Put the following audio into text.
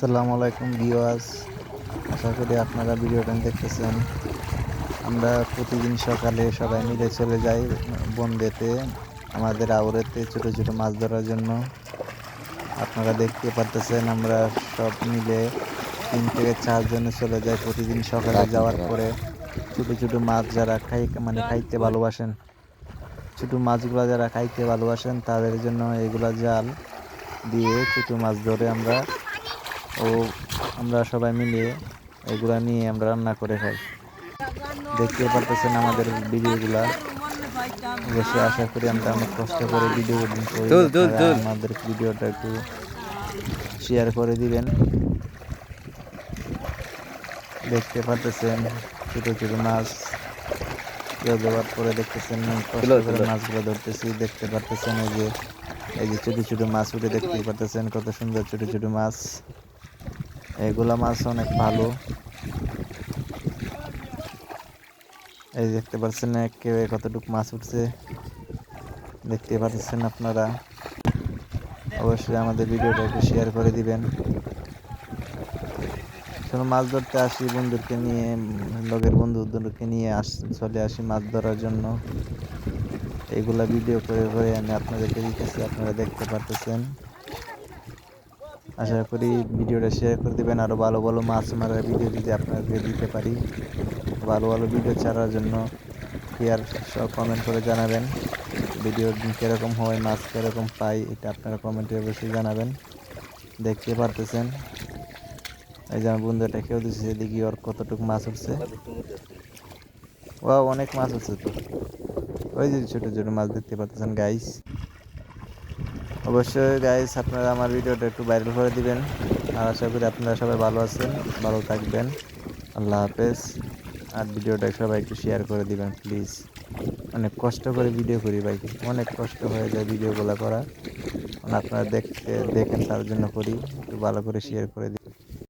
আসসালামু আলাইকুম ভিউয়ার্স। আশা করি আপনারা ভিডিওটা দেখতেছেন। আমরা প্রতিদিন সকালে সবাই মিলে চলে যাই বন্দেতে, আমাদের আউরেতে ছোট ছোট মাছ ধরার জন্য। আপনারা দেখতে পারতেছেন, আমরা সব মিলে তিন থেকে চারজনে চলে যাই প্রতিদিন সকালে যাওয়ার পরে। ছোট ছোট মাছ যারা খাই মানে খাইতে ভালোবাসেন, ছোট মাছগুলো যারা খাইতে ভালোবাসেন, তাদের জন্য এগুলা জাল দিয়ে ছোট মাছ ধরে আমরা ও আমরা সবাই মিলে এগুলা নিয়ে আমরা রান্না করে খাই। দেখতে পারতেছেন আমাদের ভিডিওগুলা। অবশ্যই আশা করি আমরা অনেক কষ্ট করে ভিডিও। আমাদের ভিডিওটা একটু শেয়ার করে দিবেন। দেখতে পারতেছেন ছোট ছোট মাছ। দেওয়ার পরে দেখতেছেন মাছগুলো ধরতেছি। দেখতে পারতেছেন এই যে এই যে ছোট ছোট মাছ উঠে দেখতে পারতেছেন কত সুন্দর ছোট ছোট মাছ। এগুলা মাছ অনেক ভালো। এই দেখতে পাচ্ছেন কেউ কতটুকু মাছ উঠছে। দেখতে পাচ্ছেন আপনারা। অবশ্যই আমাদের ভিডিওটা একটু শেয়ার করে দিবেন। শোনো মাছ ধরতে আসি বন্ধুকে নিয়ে উম, লগের বন্ধুদেরকে নিয়ে আস চলে আসি মাছ ধরার জন্য। এইগুলা ভিডিও করে করে আমি আপনাদেরকে দিতেছি আপনারা দেখতে পারতেছেন। আশা করি ভিডিওটা শেয়ার করে দেবেন। আরও ভালো ভালো মাছ মারার ভিডিও যদি আপনাদেরকে দিতে পারি, ভালো ভালো ভিডিও ছাড়ার জন্য শেয়ার সব কমেন্ট করে জানাবেন। ভিডিও কীরকম হয়, মাছ কীরকম পাই, এটা আপনারা কমেন্টে অবশ্যই জানাবেন। দেখতে পারতেছেন? এই যে আমার বন্ধুটা কেউ দিচ্ছে দেখি ওর কতটুকু মাছ উঠছে? ও অনেক মাছ উঠছে তো। ওই যে ছোটো ছোটো মাছ দেখতে পাচ্ছেন গাইস অবশ্যই গাইজ আপনারা আমার ভিডিওটা একটু ভাইরাল করে দিবেন। আর আশা করি আপনারা সবাই ভালো আছেন, ভালো থাকবেন। আল্লাহ হাফেজ। আর ভিডিওটা সবাই একটু শেয়ার করে দিবেন প্লিজ অনেক কষ্ট করে ভিডিও করি ভাই, অনেক কষ্ট হয়ে যায় ভিডিওগুলো করা। মানে আপনারা দেখতে, দেখেন, তার জন্য করি। একটু ভালো করে শেয়ার করে দিন